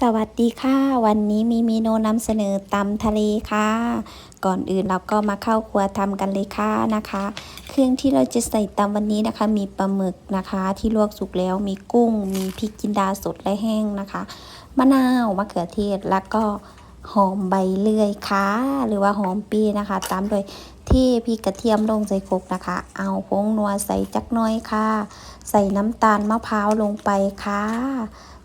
สวัสดีค่ะ วันนี้มีเมนูนำเสนอตำทะเลค่ะ ก่อนอื่นเราก็มาเข้าครัวทำกันเลยค่ะนะคะ เครื่องที่เราจะใส่ตำวันนี้นะคะ มีปลาหมึกนะคะ ที่ลวกสุกแล้วมีกุ้ง มีพริกจินดาสดและแห้งนะคะมะนาวมะเขือเทศแล้วก็หอมใบเลื่อยค่ะ หรือว่าหอมปีนะคะ ตามโดย ที่พริกกระเทียมลงใส่ครกนะคะ เอาผงนัวใส่จักน้อยค่ะ ใส่น้ำตาลมะพร้าวลงไปค่ะ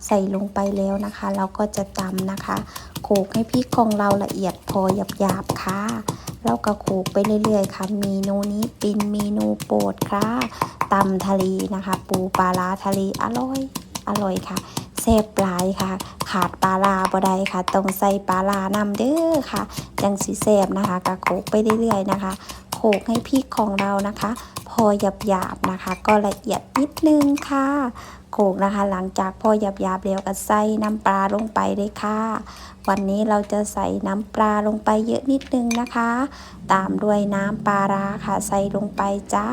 ใส่ลงไปแล้วนะคะ เราก็จะตำนะคะโขกให้พริกของเราละเอียดพอหยาบๆค่ะเราก็โขกไปเรื่อยๆค่ะเมนูนี้เป็นเมนูโปรดค่ะตำทะเลนะคะ ปูปลาร้าทะเลอร่อยอร่อยค่ะ ซ่บปลายค่ะ ขาดปลาลาบ่ได้ค่ะ ต้องใส่ปลาลานำเด้อค่ะ จังสีแซ่บนะคะกะโขกไปเรื่อยๆนะคะโขกให้พริกของเรานะคะ พอหยาบๆนะคะ ก็ละเอียดนิดนึงค่ะ โขลกนะคะ หลังจากพอหยาบๆแล้วก็ใส่น้ำปลาลงไปเลยค่ะ วันนี้เราจะใส่น้ำปลาลงไปเยอะนิดนึงนะคะ ตามด้วยน้ำปลาร้าค่ะ ใส่ลงไปจ้า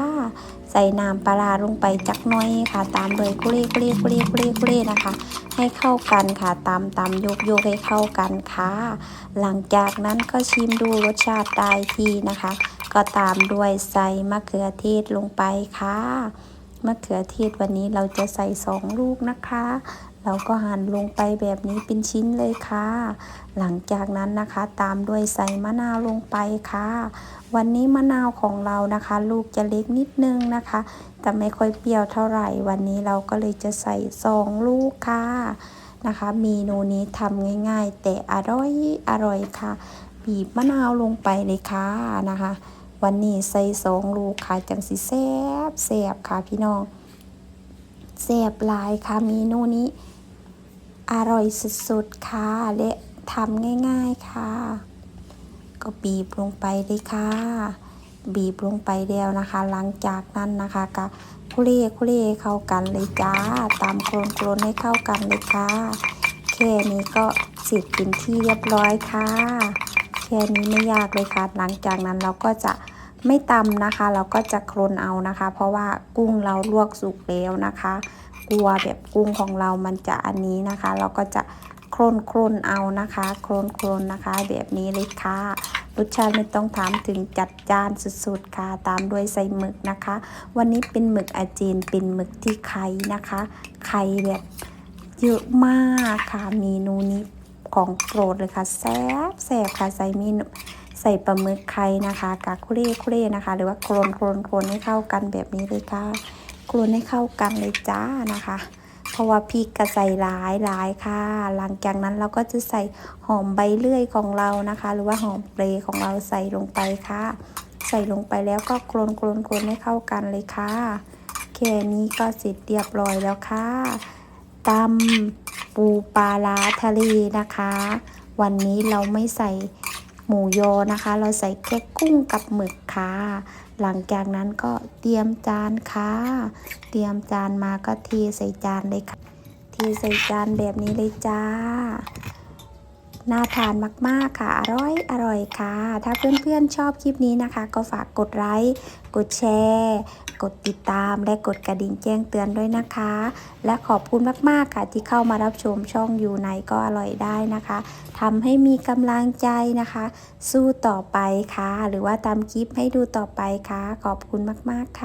ใส่น้ำปลาร้าลงไปจักหน้อยค่ะ ตามด้วยกุเล่กุเล่กุเล่กุเล่กุเล่นะคะ ให้เข้ากันค่ะตามตามโยกโยกให้เข้ากันค่ะ หลังจากนั้นก็ชิมดูรสชาติได้ทีนะคะ ก็ตามด้วยใส่มะเขือเทศลงไปค่ะ มะเขือเทศวันนี้เราจะใส่สองลูกนะคะ เราก็หั่นลงไปแบบนี้เป็นชิ้นเลยค่ะ หลังจากนั้นนะคะตามด้วยใส่มะนาวลงไปค่ะ วันนี้มะนาวของเรานะคะ ลูกจะเล็กนิดนึงนะคะ แต่ไม่ค่อยเปรี้ยวเท่าไหร่ วันนี้เราก็เลยจะใส่สองลูกค่ะนะคะเมนูนี้ทำง่าย ๆ แต่อร่อยอร่อยค่ะ บีบมะนาวลงไปเลยค่ะนะคะ วันนี้ใส่สองลูกค่ะจังสิแซบแซบค่ะพี่น้องแซบหลายค่ะเมนูนี้ อร่อยสุดๆค่ะและทำง่ายๆค่ะ ก็บีบลงไปเลยค่ะ บีบลงไปแล้วนะคะ หลังจากนั้นนะคะก็คุเร่คุเร่เข้ากันเลยจ้า ตามโคลนโคลนให้เข้ากันเลยค่ะแค่นี้ก็เสร็จเป็นที่เรียบร้อยค่ะแค่นี้ไม่ยากเลยค่ะ หลังจากนั้นเราก็จะ ไม่ตำนะคะ เราก็จะโคลนเอานะคะ เพราะว่ากุ้งเราลวกสุกแล้วนะคะ กลัวแบบกุ้งของเรามันจะอันนี้นะคะ เราก็จะโคลนโคลนเอานะคะโคลนโคลนนะคะ แบบนี้เลยค่ะรสชาติไม่ต้องถามถึงจัดจานสุดๆค่ะตามด้วยใส่หมึกนะคะ วันนี้เป็นหมึกอาจีนเป็นหมึกที่ไข่นะคะ ไข่แบบเยอะมากค่ะเมนูนี้ของโปรดเลยค่ะแซ่บแซ่บค่ะใส่เมนู ใส่ปลาหมึกไข่นะคะกาคุเร่คุเร่นะคะ หรือว่าโคลนโคลนโคลนให้เข้ากันแบบนี้เลยค่ะโคลนให้เข้ากันเลยจ้านะคะ เพราะว่าพริกกระใส่หลายหลายค่ะ หลังจากนั้นเราก็จะใส่หอมใบเลื่อยของเรานะคะ หรือว่าหอมเปรยของเราใส่ลงไปค่ะ ใส่ลงไปแล้วก็โคลนโคลนโคลนให้เข้ากันเลยค่ะแค่นี้ก็เสร็จเรียบร้อยแล้วค่ะตำปูปลาร้าทะเลนะคะ วันนี้เราไม่ใส่ หมูยอนะคะ เราใส่แค่กุ้งกับหมึกค่ะ หลังจากนั้นก็เตรียมจานค่ะ เตรียมจานมาก็เทใส่จานเลยค่ะ เทใส่จานแบบนี้เลยจ้า น่าทานมากๆค่ะ อร่อยอร่อยค่ะ ถ้าเพื่อนๆชอบคลิปนี้นะคะ ก็ฝากกดไลค์กดแชร์ กดติดตามและกดกระดิ่งแจ้งเตือนด้วยนะคะ และขอบคุณมากๆค่ะที่เข้ามารับชมช่องอยู่ไหนก็อร่อยได้นะคะทำให้มีกำลังใจนะคะ สู้ต่อไปค่ะ หรือว่าตามคลิปให้ดูต่อไปค่ะ ขอบคุณมากๆค่ะ